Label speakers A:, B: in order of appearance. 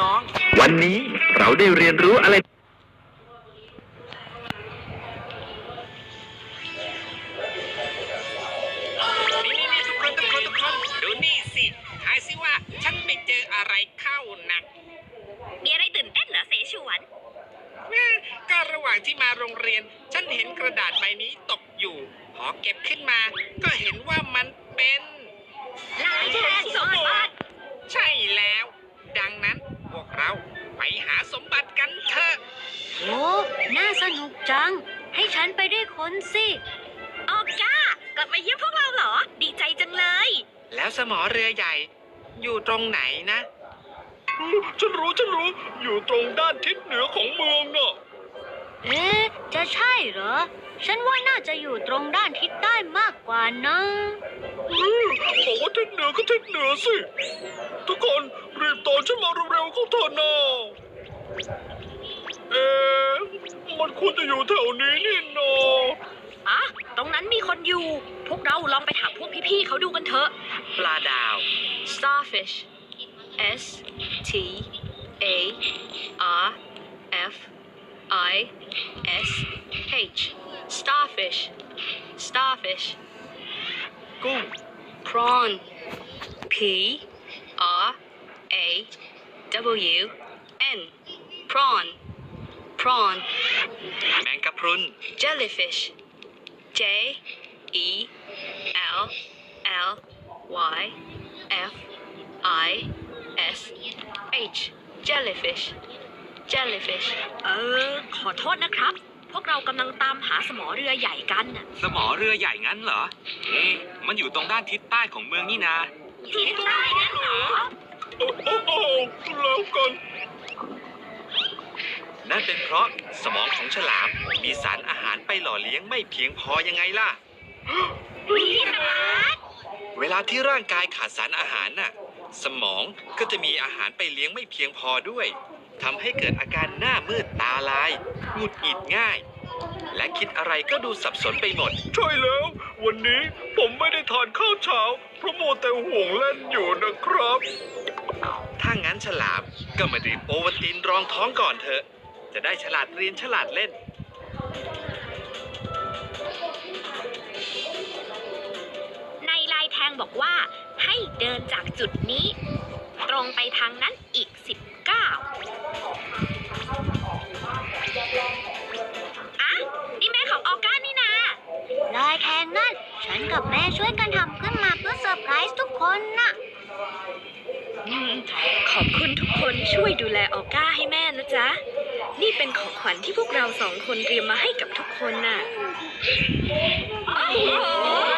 A: น้อง
B: วันนี้เราได้เรียนรู้อะไร
A: ๆนี่นี่ทุกคนทุกคนทุกคนดูนี่สิทายสิว่าฉันไปเจออะไรเข้านะ
C: มีอะไรตื่นเต้นเหรอเสฉวน
A: แม่ก็ระหว่างที่มาโรงเรียน ฉันเห็นกระดาษใบนี้ตกอยู่ พอเก็บขึ้นมา ก็เห็นว่ามันเป็น
C: ลายแทงสมบัติ
D: น่าสนุกจัง ให้ฉันไปด้วยคนสิ
C: ออก้ากลับมาเยี่ยมพวกเราเหรอ ดีใจจังเลย
A: แล้วสมอเรือใหญ่ อยู่ตรงไหนนะ
E: ฉันรู้ฉันรู้ อยู่ตรงด้านทิศเหนือของเมืองน่ะ
D: เอ๊ะ จะใช่เหรอ ฉันว่าน่าจะอยู่ตรงด้านทิศใต้มากกว่านะ
E: บอกว่าทิศเหนือก็ทิศเหนือสิ ทุกคนรีบตามฉันมาเร็วๆเข้าเถอะนะเอ๊ะมันค วรจะอยู่แถวนี้นี่นา
C: อะตรงนั้นมีคนอยู่ พวกเราลองไปถามพวกพี่ๆเขาดูกันเถอะ
A: ปลาดาว
C: starfish S T A R F I S H starfish starfish
A: กุ้ง
C: prawn P R A W N prawn prawn
A: แมงกะพรุน
C: jellyfish J E L L Y F I S H jellyfish jellyfish เออ ขอโทษนะครับ พวกเรากำลังตามหาสมอเรือใหญ่กันน่ะ
A: สมอเรือใหญ่งั้นเหรอเอ๊ะมันอยู่ตรงด้านทิศใต้ของเมืองนี่นา
C: ที่ใต้นั่นเหรอ
E: โอ้โอ้โอ้แล้วกัน
A: นั่นเป็นเพราะสมองของฉลามมีสารอาหารไปหล่อเลี้ยงไม่เพียงพอยังไงล่ะ
C: พี่สมาร์ท
A: เวลาที่ร่างกายขาดสารอาหารน่ะ สมองก็จะมีอาหารไปเลี้ยงไม่เพียงพอด้วยทำให้เกิดอาการหน้ามืดตาลายหงุดหงิดง่าย และคิดอะไรก็ดูสับสนไปหมด
E: ใช่แล้ว วันนี้ผมไม่ได้ทานข้าวเช้า เพราะมัวแต่ห่วงเล่นอยู่นะครับ
A: ถ้างั้นฉลามก็มาดื่มโอวัลตินรองท้องก่อนเถอะ จะได้ฉลาดเรียนฉลาดเล่น
C: ในลายแทงบอกว่า ให้เดินจากจุดนี้ ตรงไปทางนั้นอีก 19อะนี่แม่ของออก้านี่นา
D: ลายแทงนั่น ฉันกับแม่ช่วยกันทำขึ้นมาเพื่อเซอร์ไพรส์ทุกคนน่ะ
C: อืมขอบคุณทุกคนช่วยดูแลออก้าให้แม่นะจ๊ะ นี่เป็นของขวัญที่พวกเราสองคนเตรียมมาให้กับทุกคนน่ะ โอ้โห